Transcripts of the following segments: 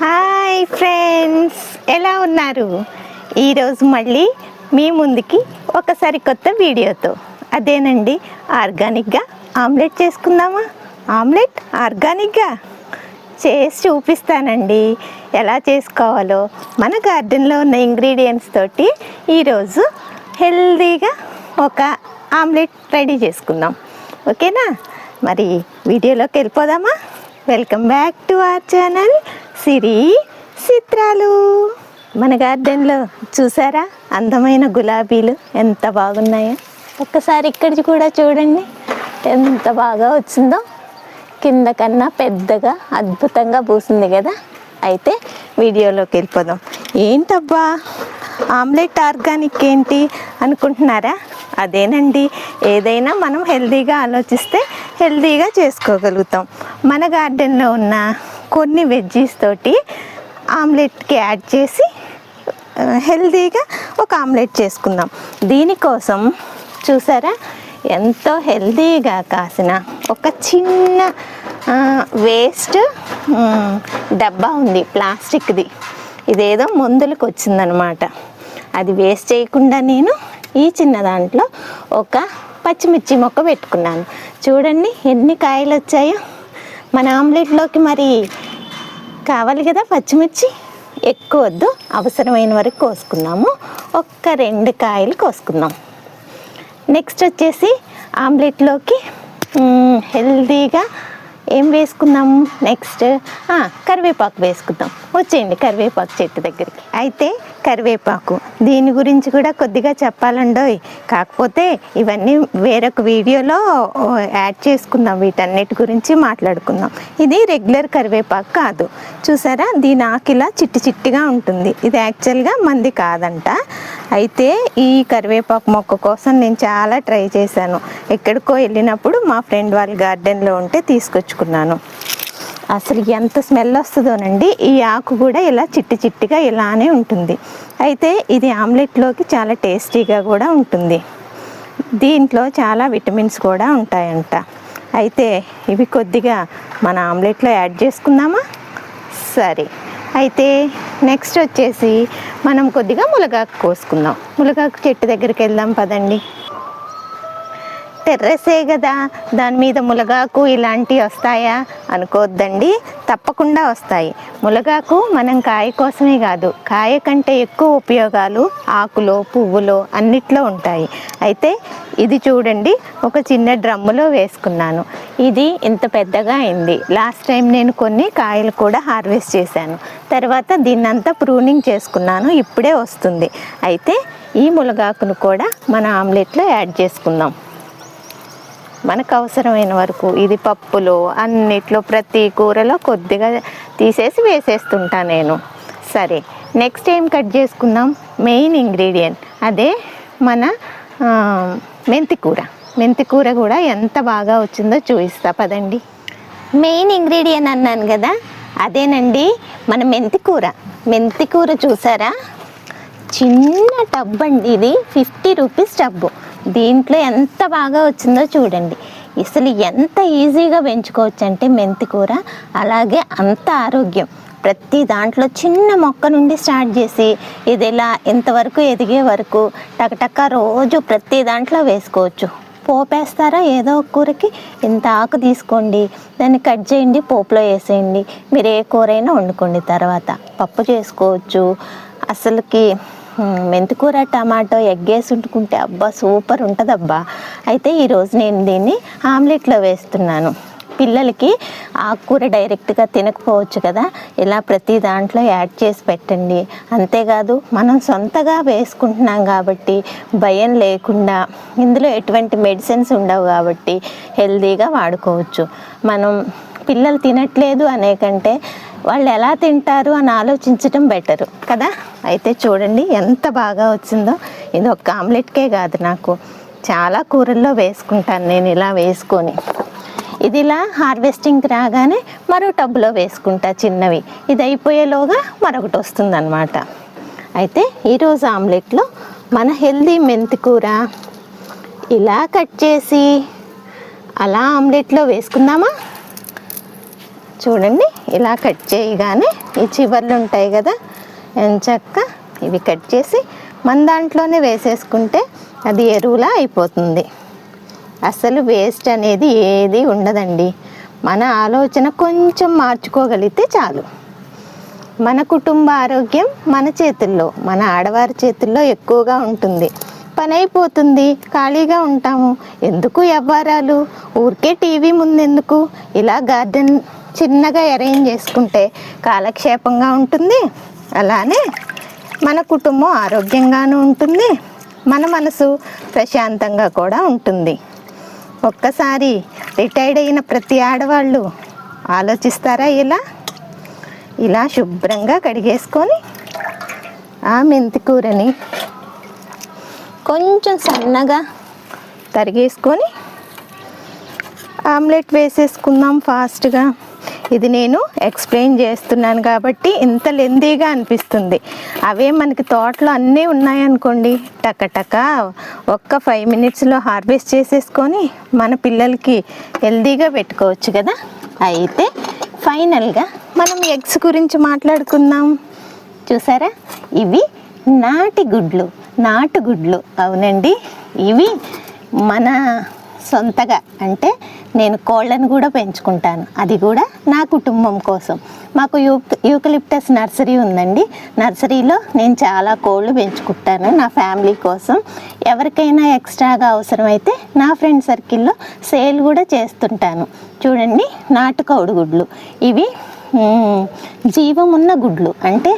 Hi friends ఎలా ఉన్నారు? ఈరోజు మళ్ళీ మీ ముందుకి ఒక సరికొత్త వీడియోతో. అదేనండి ఆర్గానిక్గా ఆమ్లెట్ చేసుకుందామా? ఆమ్లెట్ ఆర్గానిక్గా? చేసి చూపిస్తానండి. ఎలా చేసుకోవాలో మన గార్డెన్లో ఉన్న ఇంగ్రీడియంట్స్ తోటి ఈరోజు హెల్దీగా ఒక ఆమ్లెట్ రెడీ చేసుకుందాం. ఓకేనా? మరి వీడియోలోకి వెళ్ళిపోదామా? Welcome back to our channel Siri Chitralu. మన గార్డెన్లో చూసారా? అందమైన గులాబీలు ఎంత బాగున్నాయో. ఒక్కసారి ఇక్కడికి కూడా చూడండి. ఎంత బాగా వచ్చిందో. కింద కన్నా పెద్దగా అద్భుతంగా పూసింది కదా. అయితే వీడియోలోకి వెళ్ళిపోదాం. ఏంటబ్బా? ఆమ్లెట్ ఆర్గానిక్ ఏంటి అనుకుంటున్నారా? అదేనండి. ఏదైనా మనం హెల్తీగా ఆలోచిస్తే హెల్తీగా చేసుకోగలుగుతాం. మన గార్డెన్లో ఉన్న కొన్ని వెజ్జీస్ తోటి ఆమ్లెట్కి యాడ్ చేసి హెల్తీగా ఒక ఆమ్లెట్ చేసుకుందాం. దీనికోసం చూసారా? ఎంతో హెల్తీగా కాసిన ఒక చిన్న వేస్ట్ డబ్బా ఉంది ప్లాస్టిక్ది. ఇదేదో మందులకు వచ్చిందనమాట అది వేస్ట్ చేయకుండా నేను ఈ చిన్న దాంట్లో ఒక పచ్చిమిర్చి మొక్క పెట్టుకున్నాను. చూడండి ఎన్ని కాయలు వచ్చాయో మన ఆమ్లెట్లోకి మరి కావాలి కదా పచ్చిమిర్చి? ఎక్కువ వద్దు. అవసరమైన వరకు కోసుకుందాము. ఒక్క రెండు కాయలు కోసుకుందాం. నెక్స్ట్ వచ్చేసి ఆమ్లెట్లోకి హెల్దీగా ఏం వేసుకుందాం? నెక్స్ట్ కరివేపాకు వేసుకుందాం. వచ్చేయండి కరివేపాకు చెట్టు దగ్గరికి. అయితే కరివేపాకు. దీని గురించి కూడా కొద్దిగా చెప్పాలండోయ్ కాకపోతే ఇవన్నీ వేరొక వీడియోలో యాడ్ చేసుకుందాం. వీటన్నిటి గురించి మాట్లాడుకుందాం. ఇది రెగ్యులర్ కరివేపాకు కాదు. చూసారా? దీని ఆకిలా చిట్టి చిట్టిగా ఉంటుంది. ఇది యాక్చువల్గా మంది కాదంట. అయితే ఈ కరివేపాకు మొక్క కోసం నేను చాలా ట్రై చేశాను. ఎక్కడికో వెళ్ళినప్పుడు మా ఫ్రెండ్ వాళ్ళ గార్డెన్లో ఉంటే తీసుకొచ్చుకున్నాను. అసలు ఎంత స్మెల్ వస్తుందోనండి. ఈ ఆకు కూడా ఇలా చిట్టి చిట్టిగా ఇలానే ఉంటుంది. అయితే ఇది ఆమ్లెట్లోకి చాలా టేస్టీగా కూడా ఉంటుంది. దీంట్లో చాలా విటమిన్స్ కూడా ఉంటాయంట. అయితే ఇవి కొద్దిగా మన ఆమ్లెట్లో యాడ్ చేసుకుందామా? సరే. అయితే నెక్స్ట్ వచ్చేసి మనం కొద్దిగా ములగాకు కోసుకుందాం. ములగాకు చెట్టు దగ్గరికి వెళ్దాం పదండి. టెర్రసే కదా దాని మీద ములగాకు ఇలాంటివి వస్తాయా? అనుకోవద్దండి తప్పకుండా వస్తాయి. ములగాకు మనం కాయ కోసమే కాదు కాయ కంటే ఎక్కువ ఉపయోగాలు ఆకులో పువ్వులో అన్నిట్లో ఉంటాయి. అయితే ఇది చూడండి ఒక చిన్న డ్రమ్ములో వేసుకున్నాను. ఇది ఇంత పెద్దగా అయింది. లాస్ట్ టైం నేను కొన్ని కాయలు కూడా హార్వెస్ట్ చేశాను. తర్వాత దీన్నంతా ప్రూనింగ్ చేసుకున్నాను ఇప్పుడే వస్తుంది. అయితే ఈ ములగాకును కూడా మన ఆమ్లెట్లో యాడ్ చేసుకుందాం. మనకు అవసరమైన వరకు ఇది పప్పులో అన్నిట్లో ప్రతి కూరలో కొద్దిగా తీసేసి వేసేస్తుంటా నేను. సరే నెక్స్ట్ ఏం కట్ చేసుకుందాం? మెయిన్ ఇంగ్రీడియంట్ అదే మన మెంతి కూర. మెంతి కూర కూడా ఎంత బాగా వచ్చిందో చూపిస్తా పదండి. మెయిన్ ఇంగ్రీడియంట్ అన్నాను కదా అదేనండి మన మెంతి కూర. మెంతి కూర చూసారా? చిన్న టబ్ అండి ఇది ఫిఫ్టీ రూపీస్ టబ్బు దీంట్లో ఎంత బాగా వచ్చిందో చూడండి. అసలు ఎంత ఈజీగా పెంచుకోవచ్చు అంటే మెంతి కూర అలాగే అంత ఆరోగ్యం. ప్రతి దాంట్లో చిన్న మొక్క నుండి స్టార్ట్ చేసి ఇది ఇలా ఇంతవరకు ఎదిగే వరకు టకటక రోజు ప్రతి దాంట్లో వేసుకోవచ్చు. పోపేస్తారా ఏదో ఒక కూరకి? ఇంత ఆకు తీసుకోండి దాన్ని కట్ చేయండి పోపులో వేసేయండి. మీరు ఏ కూరైనా వండుకోండి తర్వాత. పప్పు చేసుకోవచ్చు. అసలుకి మెంతికూర టమాటో ఎగ్ వేసి వండుకుంటే అబ్బా సూపర్ ఉంటుందబ్బా. అయితే ఈరోజు నేను దీన్ని ఆమ్లెట్లో వేస్తున్నాను. పిల్లలకి ఆకుకూర డైరెక్ట్గా తినకపోవచ్చు కదా ఇలా ప్రతి దాంట్లో యాడ్ చేసి పెట్టండి. అంతేకాదు మనం సొంతగా వేసుకుంటున్నాం కాబట్టి భయం లేకుండా ఇందులో ఎటువంటి మెడిసిన్స్ ఉండవు కాబట్టి హెల్తీగా వాడుకోవచ్చు. మనం పిల్లలు తినట్లేదు అనే కంటే వాళ్ళు ఎలా తింటారు అని ఆలోచించటం బెటరు. కదా? అయితే చూడండి ఎంత బాగా వచ్చిందో. ఇది ఒక ఆమ్లెట్కే కాదు నాకు. చాలా కూరల్లో వేసుకుంటాను నేను ఇలా వేసుకొని. ఇది ఇలా హార్వెస్టింగ్కి రాగానే మరో టబ్లో వేసుకుంటా చిన్నవి. ఇది అయిపోయేలోగా మరొకటి వస్తుందన్నమాట. అయితే ఈరోజు ఆమ్లెట్లో మన హెల్దీ మెంతి కూర. ఇలా కట్ చేసి అలా ఆమ్లెట్లో వేసుకుందామా? చూడండి ఇలా కట్ చేయగానే ఈ చివర్లు ఉంటాయి కదా ఎంచక్క ఇవి కట్ చేసి మన దాంట్లోనే వేసేసుకుంటే అది ఎరువులా అయిపోతుంది. అసలు వేస్ట్ అనేది ఏది ఉండదండి. మన ఆలోచన కొంచెం మార్చుకోగలిగితే చాలు. మన కుటుంబ ఆరోగ్యం మన చేతుల్లో మన ఆడవారి చేతుల్లో ఎక్కువగా ఉంటుంది. పని అయిపోతుంది ఖాళీగా ఉంటాము. ఎందుకు వ్యవహారాలు ఊరికే టీవీ ముందెందుకు? ఇలా గార్డెన్ చిన్నగా అరేంజ్ చేసుకుంటే కాలక్షేపంగా ఉంటుంది. అలానే మన కుటుంబం ఆరోగ్యంగానూ ఉంటుంది. మన మనసు ప్రశాంతంగా కూడా ఉంటుంది. ఒక్కసారి రిటైర్డ్ అయిన ప్రతి ఆడవాళ్ళు ఆలోచిస్తారా ఇలా? ఇలా శుభ్రంగా కడిగేసుకొని ఆ మెంతి కూరని కొంచెం సన్నగా తరిగేసుకొని ఆమ్లెట్ వేసేసుకుందాం ఫాస్ట్గా. ఇది నేను ఎక్స్ప్లెయిన్ చేస్తున్నాను కాబట్టి ఇంత లెందీగా అనిపిస్తుంది. అవే మనకి తోటలో అన్నీ ఉన్నాయనుకోండి టకటక ఒక్క ఫైవ్ మినిట్స్లో హార్వెస్ట్ చేసేసుకొని మన పిల్లలకి హెల్దీగా పెట్టుకోవచ్చు కదా? అయితే ఫైనల్గా మనం ఎగ్స్ గురించి మాట్లాడుకుందాం. చూసారా? ఇవి నాటి గుడ్లు నాటు గుడ్లు. అవునండి ఇవి మన సొంతగా. అంటే నేను కోళ్ళను కూడా పెంచుకుంటాను. అది కూడా నా కుటుంబం కోసం. మాకు యూకలిప్టస్ నర్సరీ ఉందండి. నర్సరీలో నేను చాలా కోళ్ళు పెంచుకుంటాను నా ఫ్యామిలీ కోసం. ఎవరికైనా ఎక్స్ట్రాగా అవసరమైతే నా ఫ్రెండ్ సర్కిల్లో సేల్ కూడా చేస్తుంటాను. చూడండి నాటుకోడి గుడ్లు ఇవి జీవం జీవమున్న గుడ్లు. అంటే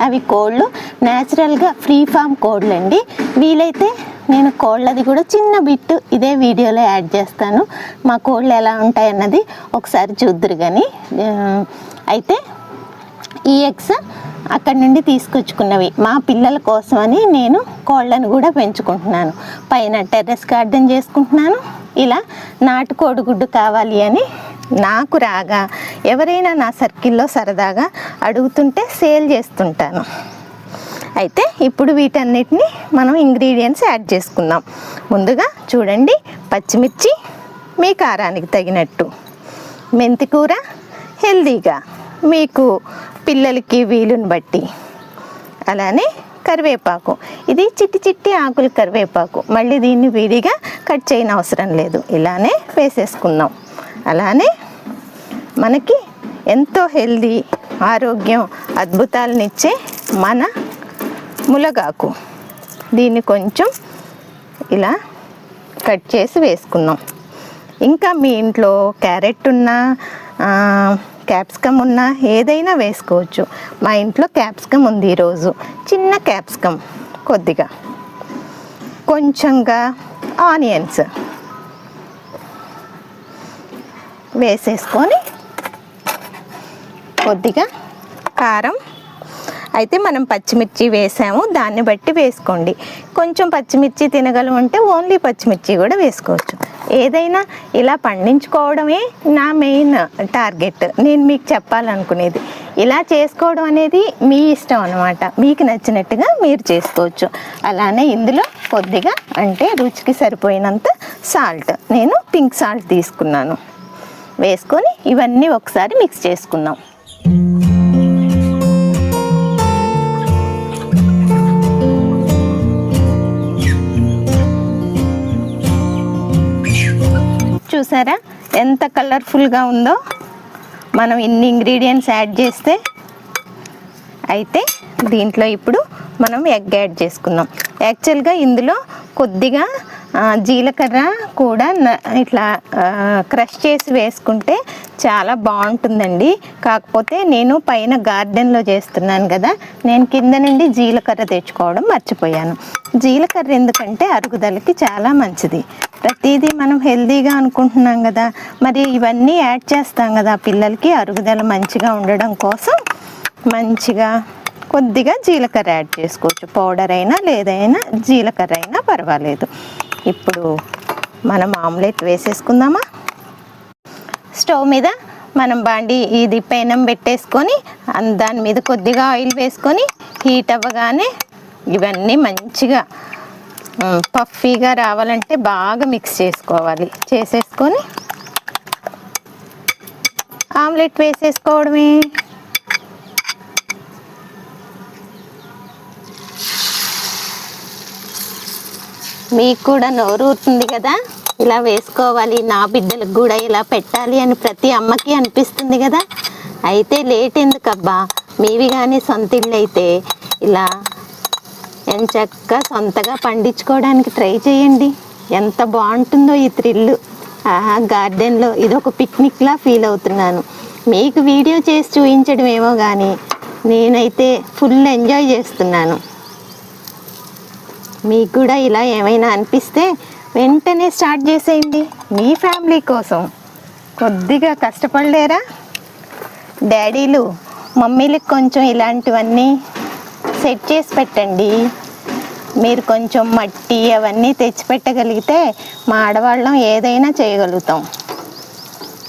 అవి కోళ్ళు న్యాచురల్గా ఫ్రీ ఫామ్ కోళ్ళు అండి వీలైతే నేను కోళ్ళది కూడా చిన్న బిట్ ఇదే వీడియోలో యాడ్ చేస్తాను. మా కోళ్ళు ఎలా ఉంటాయి అన్నది ఒకసారి చూద్దరు కానీ అయితే ఈ ఎగ్స్ అక్కడి నుండి తీసుకొచ్చుకున్నవి. మా పిల్లల కోసమని నేను కోళ్ళను కూడా పెంచుకుంటున్నాను. పైన టెర్రస్ గార్డెన్ చేసుకుంటున్నాను. ఇలా నాటుకోడి గుడ్డు కావాలి అని నాకు రాగా ఎవరైనా నా సర్కిల్లో సరదాగా అడుగుతుంటే సేల్ చేస్తుంటాను. అయితే ఇప్పుడు వీటన్నిటిని మనం ఇంగ్రీడియంట్స్ యాడ్ చేసుకుందాం. ముందుగా చూడండి పచ్చిమిర్చి మీ కారానికి తగినట్టు. మెంతి కూర హెల్దీగా మీకు పిల్లలకి వీలుని బట్టి. అలానే కరివేపాకు. ఇది చిట్టి చిట్టి ఆకుల కరివేపాకు. మళ్ళీ దీన్ని విడిగా కట్ చేయని అవసరం లేదు. ఇలానే వేసేసుకుందాం. అలానే మనకి ఎంతో హెల్దీ ఆరోగ్యం అద్భుతాలనిచ్చే మన ములగాకు. దీన్ని కొంచెం ఇలా కట్ చేసి వేసుకుందాం ఇంకా మీ ఇంట్లో క్యారెట్ ఉన్నా క్యాప్సికమ్ ఉన్నా ఏదైనా వేసుకోవచ్చు. మా ఇంట్లో క్యాప్సికమ్ ఉంది ఈరోజు. చిన్న క్యాప్సికమ్ కొద్దిగా. కొంచెంగా ఆనియన్స్ వేసేసుకొని కొద్దిగా కారం అయితే మనం పచ్చిమిర్చి వేసాము. దాన్ని బట్టి వేసుకోండి. కొంచెం పచ్చిమిర్చి తినగలం అంటే ఓన్లీ పచ్చిమిర్చి కూడా వేసుకోవచ్చు. ఏదైనా ఇలా పండించుకోవడమే నా మెయిన్ టార్గెట్. నేను మీకు చెప్పాలనుకునేది. ఇలా చేసుకోవడం అనేది మీ ఇష్టం అనమాట మీకు నచ్చినట్టుగా మీరు చేసుకోవచ్చు. అలానే ఇందులో కొద్దిగా అంటే రుచికి సరిపోయినంత సాల్ట్. నేను పింక్ సాల్ట్ తీసుకున్నాను. వేసుకొని ఇవన్నీ ఒకసారి మిక్స్ చేసుకుందాం. చూసారా? ఎంత కలర్ఫుల్గా ఉందో. మనం ఇన్ని ఇంగ్రీడియంట్స్ యాడ్ చేస్తే అయితే దీంట్లో ఇప్పుడు మనం ఎగ్ యాడ్ చేసుకున్నాం యాక్చువల్గా ఇందులో కొద్దిగా జీలకర్ర కూడా ఇట్లా క్రష్ చేసి వేసుకుంటే చాలా బాగుంటుందండి. కాకపోతే నేను పైన గార్డెన్లో చేస్తున్నాను కదా నేను కింద నుండి జీలకర్ర తెచ్చుకోవడం మర్చిపోయాను. జీలకర్ర ఎందుకంటే అరుగుదలకి చాలా మంచిది. ప్రతిదీ మనం హెల్దీగా అనుకుంటున్నాం కదా మరి ఇవన్నీ యాడ్ చేస్తాం కదా పిల్లలకి అరుగుదల మంచిగా ఉండడం కోసం మంచిగా కొద్దిగా జీలకర్ర యాడ్ చేసుకోవచ్చు. పౌడర్ అయినా లేదైనా జీలకర్ర అయినా పర్వాలేదు. ఇప్పుడు మనం ఆమ్లెట్ వేసేసుకుందామా? స్టవ్ మీద మనం బాండి ఇది పెనం పెట్టేసుకొని దాని మీద కొద్దిగా ఆయిల్ వేసుకొని హీట్ అవ్వగానే ఇవన్నీ మంచిగా పఫీగా రావాలంటే బాగా మిక్స్ చేసుకోవాలి. చేసేసుకొని ఆమ్లెట్ వేసేసుకోవడమే. మీకు కూడా నోరు ఊరుతుంది కదా? ఇలా వేసుకోవాలి నా బిడ్డలకు కూడా ఇలా పెట్టాలి అని ప్రతి అమ్మకి అనిపిస్తుంది కదా? అయితే లేట్ ఎందుకబ్బా? మీవి కానీ సొంత ఇల్లు అయితే ఇలా ఎంచక్క సొంతగా పండించుకోవడానికి ట్రై చేయండి. ఎంత బాగుంటుందో ఈ థ్రిల్లు ఆహా గార్డెన్లో ఇది ఒక పిక్నిక్లా ఫీల్ అవుతున్నాను. మీకు వీడియో చేసి చూపించడం ఏమో కానీ నేనైతే ఫుల్ ఎంజాయ్ చేస్తున్నాను. మీకు కూడా ఇలా ఏమైనా అనిపిస్తే వెంటనే స్టార్ట్ చేసేయండి. మీ ఫ్యామిలీ కోసం. కొద్దిగా కష్టపడలేరా? డాడీలు మమ్మీలకు కొంచెం ఇలాంటివన్నీ సెట్ చేసి పెట్టండి. మీరు కొంచెం మట్టి అవన్నీ తెచ్చిపెట్టగలిగితే మా ఆడవాళ్ళం ఏదైనా చేయగలుగుతాం.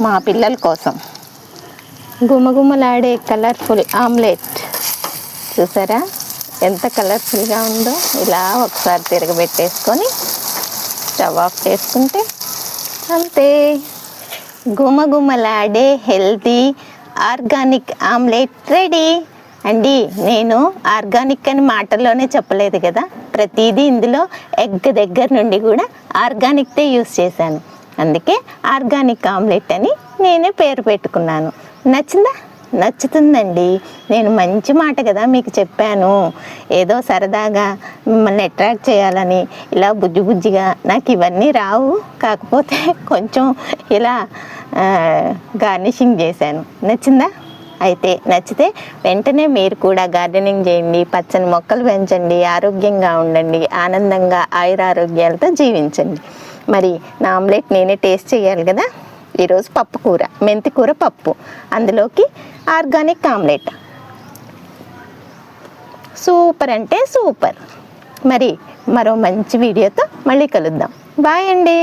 మా పిల్లల కోసం. గుమగుమలాడే కలర్ఫుల్ ఆమ్లెట్. చూసారా? ఎంత కలర్ఫుల్గా ఉందో ఇలా ఒకసారి తిరగబెట్టేసుకొని స్టవ్ ఆఫ్ చేసుకుంటే అంతే. గుమగుమలాడే హెల్తీ ఆర్గానిక్ ఆమ్లెట్ రెడీ. అండి నేను ఆర్గానిక్ అని మాటల్లోనే చెప్పలేదు కదా. ప్రతిదీ ఇందులో ఎగ్ దగ్గర నుండి కూడా ఆర్గానిక్తే యూస్ చేశాను. అందుకే ఆర్గానిక్ ఆమ్లెట్ అని నేనే పేరు పెట్టుకున్నాను. నచ్చిందా? నచ్చుతుందండి. నేను మంచి మాట కదా మీకు చెప్పాను. ఏదో సరదాగా మిమ్మల్ని అట్రాక్ట్ చేయాలని ఇలా బుజ్జి బుజ్జిగా నాకు ఇవన్నీ రావు. కాకపోతే కొంచెం ఇలా గార్నిషింగ్ చేశాను. నచ్చిందా? అయితే నచ్చితే వెంటనే మీరు కూడా గార్డెనింగ్ చేయండి పచ్చని మొక్కలు పెంచండి ఆరోగ్యంగా ఉండండి ఆనందంగా ఆయురారోగ్యాలతో జీవించండి. మరి నా ఆమ్లెట్ నేనే టేస్ట్ చేయాలి కదా? ఈరోజు పప్పు కూర మెంతి కూర పప్పు. అందులోకి ఆర్గానిక్ ఆమ్లెట్. సూపర్ అంటే సూపర్. మరి మరో మంచి వీడియోతో మళ్ళీ కలుద్దాం. బాయ్ అండి.